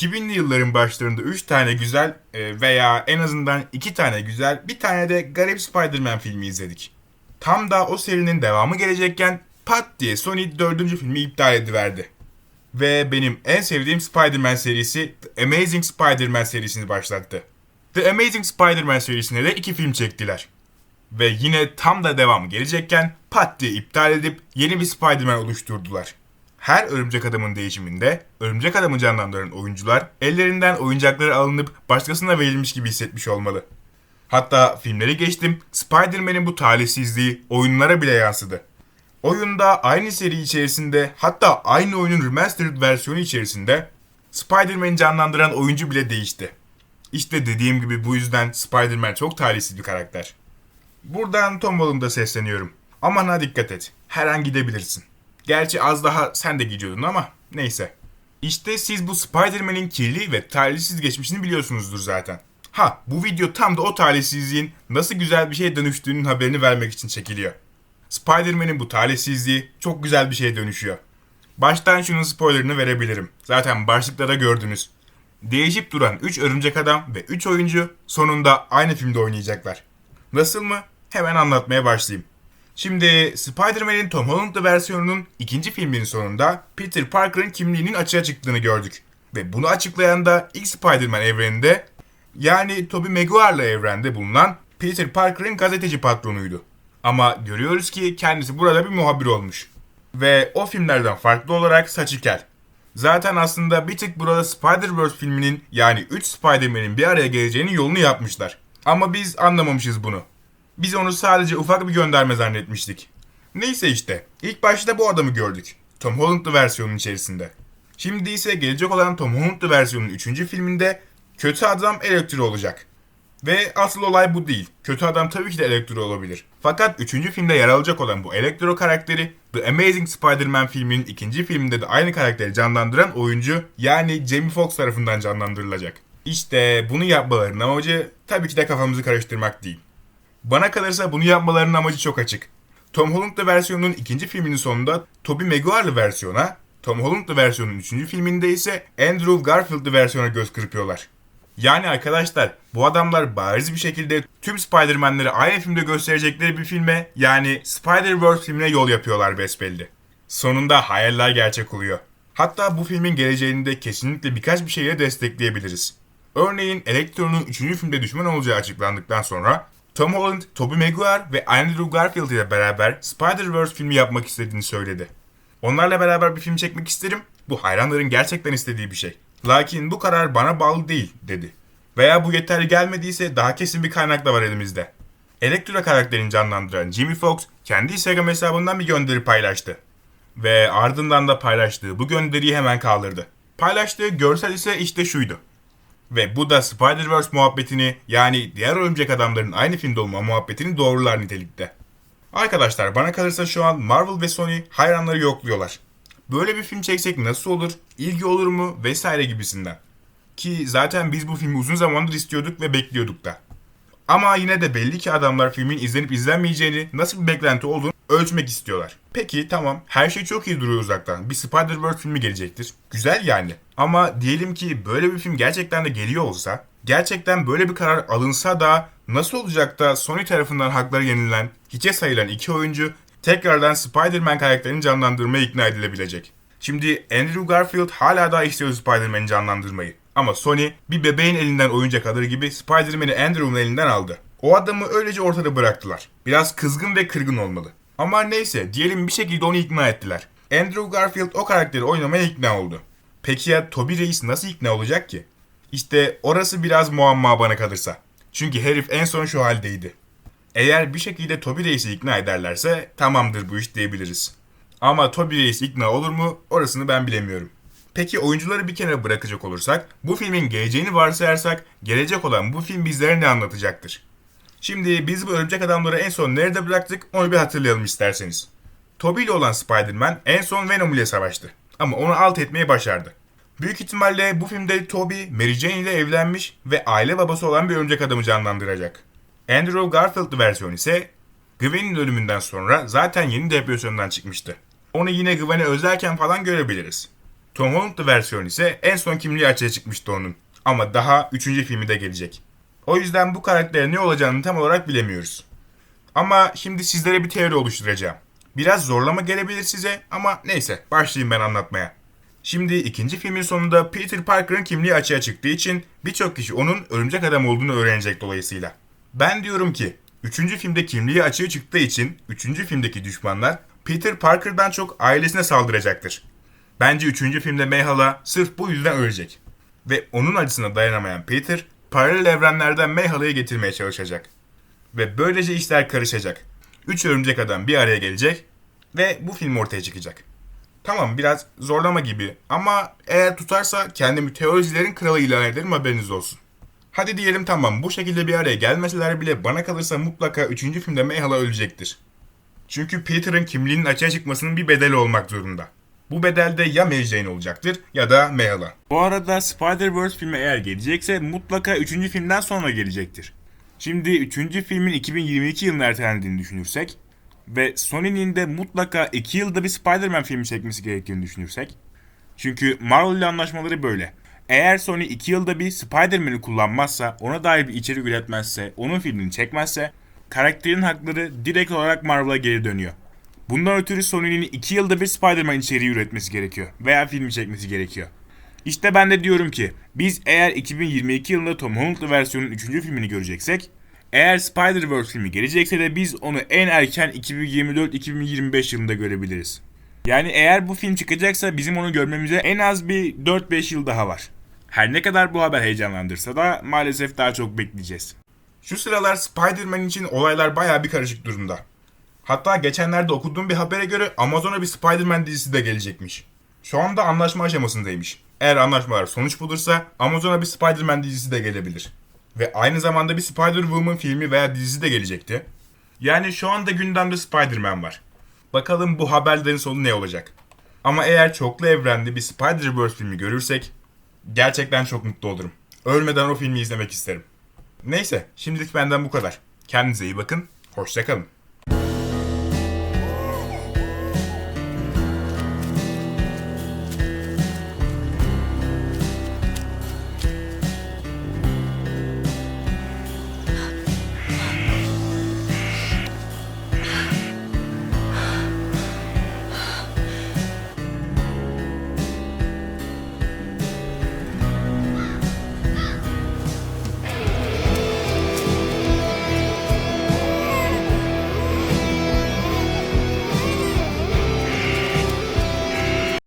2000'li yılların başlarında 3 tane güzel e, veya en azından 2 tane güzel bir tane de garip Spider-Man filmi izledik. Tam da o serinin devamı gelecekken pat diye Sony 4. filmi iptal ediverdi. Ve benim en sevdiğim Spider-Man serisi The Amazing Spider-Man serisini başlattı. The Amazing Spider-Man serisine de iki film çektiler. Ve yine tam da devamı gelecekken pat diye iptal edip yeni bir Spider-Man oluşturdular. Her Örümcek Adam'ın değişiminde Örümcek Adam'ı canlandıran oyuncular ellerinden oyuncakları alınıp başkasına verilmiş gibi hissetmiş olmalı. Hatta filmleri geçtim, Spider-Man'in bu talihsizliği oyunlara bile yansıdı. Oyunda aynı seri içerisinde hatta aynı oyunun remastered versiyonu içerisinde Spider-Man'i canlandıran oyuncu bile değişti. İşte dediğim gibi bu yüzden Spider-Man çok talihsiz bir karakter. Buradan Tom Holland'a sesleniyorum. Aman ha dikkat et. Her an gidebilirsin. Gerçi az daha sen de gidiyordun ama neyse. İşte siz bu Spider-Man'in kirli ve talihsiz geçmişini biliyorsunuzdur zaten. Ha bu video tam da o talihsizliğin nasıl güzel bir şeye dönüştüğünün haberini vermek için çekiliyor. Spider-Man'in bu talihsizliği çok güzel bir şeye dönüşüyor. Baştan şunun spoilerını verebilirim. Zaten başlıkta da gördünüz. Değişip duran 3 örümcek adam ve 3 oyuncu sonunda aynı filmde oynayacaklar. Nasıl mı? Hemen anlatmaya başlayayım. Şimdi Spider-Man'in Tom Holland'lı versiyonunun ikinci filminin sonunda Peter Parker'ın kimliğinin açığa çıktığını gördük. Ve bunu açıklayan da ilk Spider-Man evreninde yani Tobey Maguire'lı evrende bulunan Peter Parker'ın gazeteci patronuydu. Ama görüyoruz ki kendisi burada bir muhabir olmuş. Ve o filmlerden farklı olarak saçı kel. Zaten aslında bir tık burada Spider-Verse filminin yani 3 Spider-Man'in bir araya geleceğinin yolunu yapmışlar. Ama biz anlamamışız bunu. Biz onu sadece ufak bir gönderme zannetmiştik. Neyse işte. ilk başta bu adamı gördük. Tom Holland'lı versiyonun içerisinde. Şimdi ise gelecek olan Tom Holland'lı versiyonun 3. filminde kötü adam Elektro olacak. Ve asıl olay bu değil. Kötü adam tabii ki de Elektro olabilir. Fakat 3. filmde yer alacak olan bu Elektro karakteri The Amazing Spider-Man filminin ikinci filminde de aynı karakteri canlandıran oyuncu yani Jamie Foxx tarafından canlandırılacak. İşte bunu yapmalarının amacı tabii ki de kafamızı karıştırmak değil. Bana kalırsa bunu yapmalarının amacı çok açık. Tom Holland'lı versiyonun ikinci filminin sonunda Tobey Maguire'lı versiyona, Tom Holland'lı versiyonun üçüncü filminde ise Andrew Garfield'lı versiyona göz kırpıyorlar. Yani arkadaşlar bu adamlar bariz bir şekilde tüm Spider-Man'leri aynı filmde gösterecekleri bir filme yani Spider-Verse filmine yol yapıyorlar besbelli. Sonunda hayaller gerçek oluyor. Hatta bu filmin geleceğini de kesinlikle birkaç bir şeyle destekleyebiliriz. Örneğin Electro'nun 3. filmde düşman olacağı açıklandıktan sonra Tom Holland, Tobey Maguire ve Andrew Garfield ile beraber Spider-Verse filmi yapmak istediğini söyledi. Onlarla beraber bir film çekmek isterim. Bu hayranların gerçekten istediği bir şey. Lakin bu karar bana bağlı değil dedi. Veya bu yeterli gelmediyse daha kesin bir kaynak da var elimizde. Elektro karakterini canlandıran Jimmy Fox kendi Instagram hesabından bir gönderi paylaştı. Ve ardından da paylaştığı bu gönderiyi hemen kaldırdı. Paylaştığı görsel ise işte şuydu. Ve bu da Spider-Verse muhabbetini yani diğer örümcek adamların aynı filmde olma muhabbetini doğrular nitelikte. Arkadaşlar bana kalırsa şu an Marvel ve Sony hayranları yokluyorlar. Böyle bir film çeksek nasıl olur, ilgi olur mu vesaire gibisinden. Ki zaten biz bu filmi uzun zamandır istiyorduk ve bekliyorduk da. Ama yine de belli ki adamlar filmin izlenip izlenmeyeceğini, nasıl bir beklenti olduğunu ölçmek istiyorlar. Peki tamam her şey çok iyi duruyor uzaktan. Bir Spider-Verse filmi gelecektir. Güzel yani. Ama diyelim ki böyle bir film gerçekten de geliyor olsa, gerçekten böyle bir karar alınsa da nasıl olacak da Sony tarafından hakları yenilen, hiçe sayılan iki oyuncu tekrardan Spider-Man karakterini canlandırmaya ikna edilebilecek. Şimdi Andrew Garfield hala daha istiyor Spider-Man'i canlandırmayı. Ama Sony bir bebeğin elinden oyuncak alır gibi Spider-Man'i Andrew'un elinden aldı. O adamı öylece ortada bıraktılar. Biraz kızgın ve kırgın olmalı. Ama neyse diyelim bir şekilde onu ikna ettiler. Andrew Garfield o karakteri oynamaya ikna oldu. Peki ya Toby Reis nasıl ikna olacak ki? İşte orası biraz muamma bana kalırsa. Çünkü herif en son şu haldeydi. Eğer bir şekilde Toby Reis'i ikna ederlerse tamamdır bu iş diyebiliriz. Ama Toby Reis ikna olur mu orasını ben bilemiyorum. Peki oyuncuları bir kenara bırakacak olursak, bu filmin geleceğini varsayarsak, gelecek olan bu film bizlere ne anlatacaktır? Şimdi biz bu örümcek adamları en son nerede bıraktık onu bir hatırlayalım isterseniz. Toby ile olan Spider-Man en son Venom ile savaştı. Ama onu alt etmeyi başardı. Büyük ihtimalle bu filmde Toby, Mary Jane ile evlenmiş ve aile babası olan bir örümcek adamı canlandıracak. Andrew Garfield versiyonu ise Gwen'in ölümünden sonra zaten yeni depresyondan çıkmıştı. Onu yine Gwen'e özlerken falan görebiliriz. Tom Holland'lı versiyon ise en son kimliği açığa çıkmıştı onun. Ama daha 3. filmi de gelecek. O yüzden bu karakterin ne olacağını tam olarak bilemiyoruz. Ama şimdi sizlere bir teori oluşturacağım. Biraz zorlama gelebilir size ama neyse başlayayım ben anlatmaya. Şimdi ikinci filmin sonunda Peter Parker'ın kimliği açığa çıktığı için birçok kişi onun örümcek adam olduğunu öğrenecek dolayısıyla. Ben diyorum ki üçüncü filmde kimliği açığa çıktığı için üçüncü filmdeki düşmanlar Peter Parker'dan çok ailesine saldıracaktır. Bence üçüncü filmde Mayhala sırf bu yüzden ölecek. Ve onun acısına dayanamayan Peter paralel evrenlerden Mayhala'yı getirmeye çalışacak. Ve böylece işler karışacak. Üç örümcek adam bir araya gelecek ve bu film ortaya çıkacak. Tamam biraz zorlama gibi ama eğer tutarsa kendimi teoricilerin kralı ilan ederim haberiniz olsun. Hadi diyelim tamam bu şekilde bir araya gelmeseler bile bana kalırsa mutlaka 3. filmde Mayhala ölecektir. Çünkü Peter'ın kimliğinin açığa çıkmasının bir bedeli olmak zorunda. Bu bedel de ya Mary Jane olacaktır ya da Mayhala. Bu arada Spider-Verse filmi eğer gelecekse mutlaka 3. filmden sonra gelecektir. Şimdi 3. filmin 2022 yılına ertelendiğini düşünürsek ve Sony'nin de mutlaka 2 yılda bir Spider-Man filmi çekmesi gerektiğini düşünürsek. Çünkü Marvel ile anlaşmaları böyle. Eğer Sony 2 yılda bir Spider-Man'i kullanmazsa, ona dair bir içerik üretmezse, onun filmini çekmezse karakterin hakları direkt olarak Marvel'a geri dönüyor. Bundan ötürü Sony'nin 2 yılda bir Spider-Man içeriği üretmesi gerekiyor veya filmi çekmesi gerekiyor. İşte ben de diyorum ki biz eğer 2022 yılında Tom Holland'lı versiyonun 3. filmini göreceksek eğer Spider-Verse filmi gelecekse de biz onu en erken 2024-2025 yılında görebiliriz. Yani eğer bu film çıkacaksa bizim onu görmemize en az bir 4-5 yıl daha var. Her ne kadar bu haber heyecanlandırsa da maalesef daha çok bekleyeceğiz. Şu sıralar Spider-Man için olaylar baya bir karışık durumda. Hatta geçenlerde okuduğum bir habere göre Amazon'a bir Spider-Man dizisi de gelecekmiş. Şu anda anlaşma aşamasındaymış. Eğer anlaşmalar sonuç bulursa Amazon'a bir Spider-Man dizisi de gelebilir. Ve aynı zamanda bir Spider-Woman filmi veya dizisi de gelecekti. Yani şu anda gündemde Spider-Man var. Bakalım bu haberlerin sonu ne olacak. Ama eğer çoklu evrende bir Spider-Verse filmi görürsek gerçekten çok mutlu olurum. Ölmeden o filmi izlemek isterim. Neyse şimdilik benden bu kadar. Kendinize iyi bakın. Hoşçakalın.